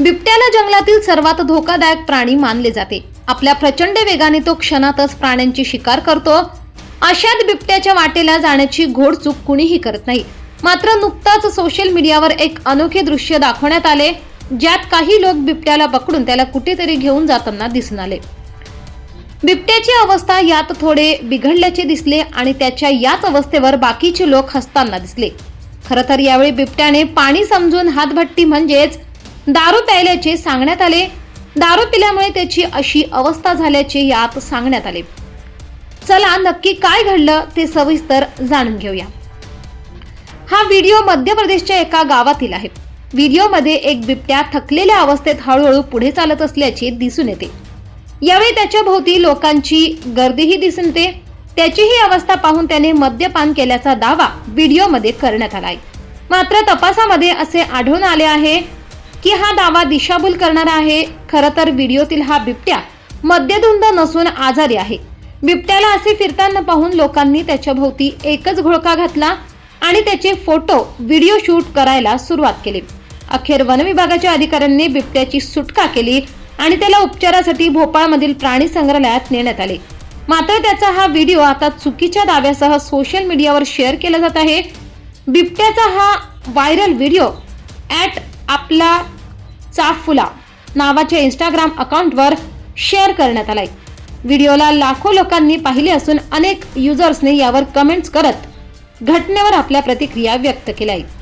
बिबट्याला जंगलातील सर्वात धोकादायक प्राणी मानले जाते. आपल्या प्रचंड वेगाने तो क्षणातच प्राण्यांची शिकार करतो. अशात बिबट्याच्या वाटेला जाण्याची घोडचूक कुणीही करत नाही. मात्र नुकताच सोशल मीडियावर एक अनोखे दृश्य दाखवण्यात आले ज्यात काही लोक बिबट्याला पकडून त्याला कुठेतरी घेऊन जाताना दिसून आले. बिबट्याची अवस्था यात थोडे बिघडल्याचे दिसले आणि त्याच्या याच अवस्थेवर बाकीचे लोक हसताना दिसले. खरं तर यावेळी बिबट्याने पाणी समजून हातभट्टी म्हणजेच दारू प्यायल्याचे सांगण्यात आले. दारू पिल्यामुळे त्याची अशी अवस्था झाल्याचे यात सांगण्यात आले. चला नक्की काय घडलं ते सविस्तर जाणून घेऊया. हा व्हिडिओ मध्य प्रदेशच्या एका गावातील आहे. व्हिडिओमध्ये एक बिबट्या थकलेल्या अवस्थेत हळूहळू पुढे चालत असल्याचे दिसून येते. यावेळी त्याच्या भोवती लोकांची गर्दीही दिसून येते. त्याची ही अवस्था पाहून त्याने मद्यपान केल्याचा दावा व्हिडिओमध्ये करण्यात आला आहे मात्र तपासामध्ये असे आढळून आले आहे की हा दावा दिशाभूल करणारा आहे. खरं तर व्हिडिओतील हा बिबट्या मद्यधुंद नसून आजारी आहे. बिबट्याला असे फिरताना पाहून लोकांनी त्याच्या भोवती एकच घोळका घातला आणि त्याचे फोटो व्हिडिओ शूट करायला सुरुवात केली. अखेर वन विभागाच्या अधिकाऱ्यांनी बिबट्याची सुटका केली आणि त्याला उपचारासाठी भोपाळमधील प्राणी संग्रहालयात नेण्यात आले. मात्र त्याचा हा व्हिडिओ आता चुकीच्या दाव्यासह सोशल मीडियावर शेअर केला जात आहे. बिबट्याचा हा व्हायरल व्हिडिओ ॲट आपला चाफुला नावाच्या इंस्टाग्राम अकाउंटवर शेअर करण्यात आलाय. व्हिडिओला लाखो लोकांनी पाहिले असून अनेक युजर्सने यावर कमेंट्स करत घटनेवर आपल्या प्रतिक्रिया व्यक्त केल्या आहेत.